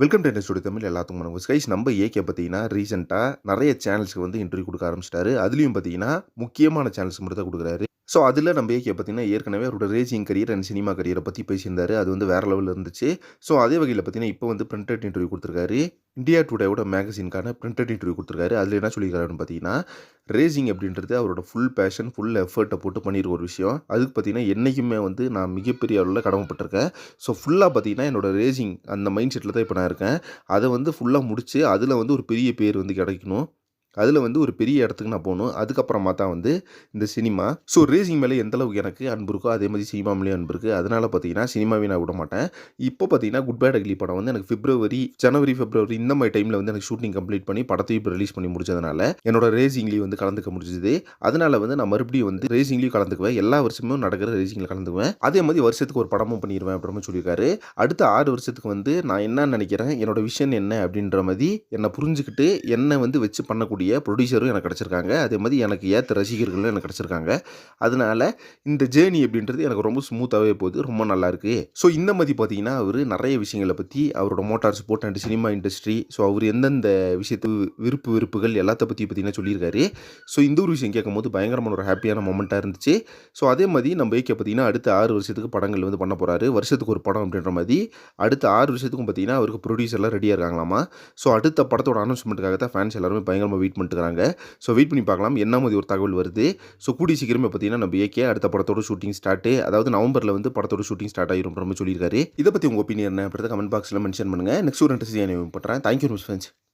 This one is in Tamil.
வெல்கம் டு ஸ்டுடியோ தமிழ் எல்லாத்துக்கும் வணக்கம். ஸ்கைஸ் நம்ம ஏகே பார்த்தீங்கன்னா ரீசெண்டாக நிறைய சேனல்ஸ்க்கு வந்து இன்டர்வியூ கொடுக்க ஆரம்பிச்சிட்டாரு. அதுலேயும் பார்த்தீங்கன்னா முக்கியமான சேனல்ஸ் மட்டும் தான் கொடுக்குறாரு. ஸோ அதில் நம்ம ஏகே பார்த்தீங்கன்னா ஏற்கனவே அவரோட ரேசிங் கரியர் அண்ட் சினிமா கரியரை பற்றி பேசியிருந்தாரு. அது வந்து வேறு லெவலில் இருந்துச்சு. ஸோ அதே வகையில் பார்த்தீங்கன்னா இப்போ வந்து பிரிண்டட் இன்டர்வியூ கொடுத்துருக்காரு. இந்தியா டுடேவோட மேகசின்கான பிரிண்டட் இன்டர்வியூ கொடுத்துருக்காரு. அதில் என்ன சொல்லியிருக்காருன்னு பார்த்தீங்கன்னா ரேசிங் அப்படின்றது அவரோட ஃபுல் பேஷன் ஃபுல் எஃபர்ட்டை போட்டு பண்ணியிருக்க ஒரு விஷயம். அதுக்கு பார்த்தீங்கன்னா என்றைக்குமே வந்து நான் மிகப்பெரிய அளவில் கடமைப்பட்டிருக்கேன். ஸோ ஃபுல்லாக பார்த்தீங்கன்னா என்னோட ரேசிங் அந்த மைண்ட் செட்டில் தான் இப்போ நான் இருக்கேன். அதை வந்து ஃபுல்லாக முடித்து அதில் வந்து ஒரு பெரிய பேர் வந்து கிடைக்கணும். அதில் வந்து ஒரு பெரிய இடத்துக்கு நான் போகணும். அதுக்கப்புறமா தான் வந்து இந்த சினிமா. ஸோ ரேசிங் மேலே எந்த அளவுக்கு எனக்கு அன்பு இருக்கோ அதே மாதிரி சினிமா மேலேயும் அன்பு இருக்குது அதனால் பார்த்தீங்கன்னா சினிமாவே நான் விட மாட்டேன். இப்போ பார்த்தீங்கன்னா குட் பேட் டக்லி படம் வந்து எனக்கு பிப்ரவரி ஜனவரி பிப்ரவரி இந்த மாதிரி டைமில் வந்து எனக்கு ஷூட்டிங் கம்ப்ளீட் பண்ணி படத்தையும் இப்போ ரிலீஸ் பண்ணி முடிச்சதுனால என்னோட ரேசிங்லேயும் வந்து கலந்துக்க முடிஞ்சது. அதனால் வந்து நான் மறுபடியும் வந்து ரேசிங்லேயும் கலந்துக்குவேன். எல்லா வருஷமும் நடக்கிற ரேசிங்கில் கலந்துக்குவேன். அதே மாதிரி வருஷத்துக்கு ஒரு படமும் பண்ணிடுவேன் அப்படின்னு சொல்லியிருக்காரு. அடுத்த ஆறு வருஷத்துக்கு வந்து நான் என்ன நினைக்கிறேன் என்னோட விஷன் என்ன அப்படின்ற மாதிரி என்னை புரிஞ்சுக்கிட்டு என்னை வந்து வச்சு பண்ணக்கூடிய ப்ரொடியூசரும் எனக்கு கிடச்சிருக்காங்க. அதே மாதிரி எனக்கு ஏற்ற ரசிகர்களும் எனக்கு கிடச்சிருக்காங்க. அதனால இந்த ஜேர்னி அப்படின்றது எனக்கு ரொம்ப ஸ்மூத்தாகவே போகுது. ரொம்ப நல்லாயிருக்கு ஸோ இந்த மாதிரி பார்த்தீங்கன்னா அவர் நிறைய விஷயங்களை பற்றி அவரோட motor sport and cinema industry so அவர் எந்தெந்த விஷயத்து விருப்பு விருப்புகள் எல்லாத்த பற்றி பார்த்தீங்கன்னா சொல்லியிருக்காரு. ஸோ இந்த ஒரு விஷயம் கேட்கும் போது பயங்கரமான ஒரு ஹாப்பியான மொமெண்ட்டாக இருந்துச்சு. ஸோ அதே மாதிரி நம்ம ஏகே பார்த்தீங்கன்னா அடுத்த ஆறு வருஷத்துக்கு படங்கள் வந்து பண்ண போகிறாரு வருஷத்துக்கு ஒரு படம் அப்படின்ற மாதிரி. அடுத்த ஆறு வருஷத்துக்கும் பார்த்தீங்கன்னா அவருக்கு ப்ரொடியூசர்லாம் ரெடியாக இருக்காங்களாமா? ஸோ அடுத்த படத்தோட அனௌன்ஸ்மெண்ட்டுக்காக தான் ஃபேன்ஸ் எல்லாருமே பயங்கரமாக வெயிட் வெயிட் பண்ணிட்டுருக்காங்க. ஸோ வெயிட் பண்ணி பார்க்கலாம். என்ன மாதிரி ஒரு தகவல் வருது. ஸோ கூடி சீக்கிரமே பார்த்தீங்கன்னா நம்ம ஏகே அடுத்த படத்தோட ஷூட்டிங் ஸ்டார்ட்டு அதாவது நவம்பரில் வந்து படத்தோட ஷூட்டிங் ஸ்டார்ட் ஆகிரும் ரொம்ப சொல்லியிருக்காரு. இதை பற்றி உங்கள் ஒப்பீனியன் என்ன? அப்படின்றத கமெண்ட் பாக்ஸில் மென்ஷன் பண்ணுங்கள் நெக்ஸ்ட் ஒரு இன்ட்ரெஸ்ட் பண்ணுறேன் தேங்க்யூ மிஸ் ஃப்ரெண்ட்ஸ்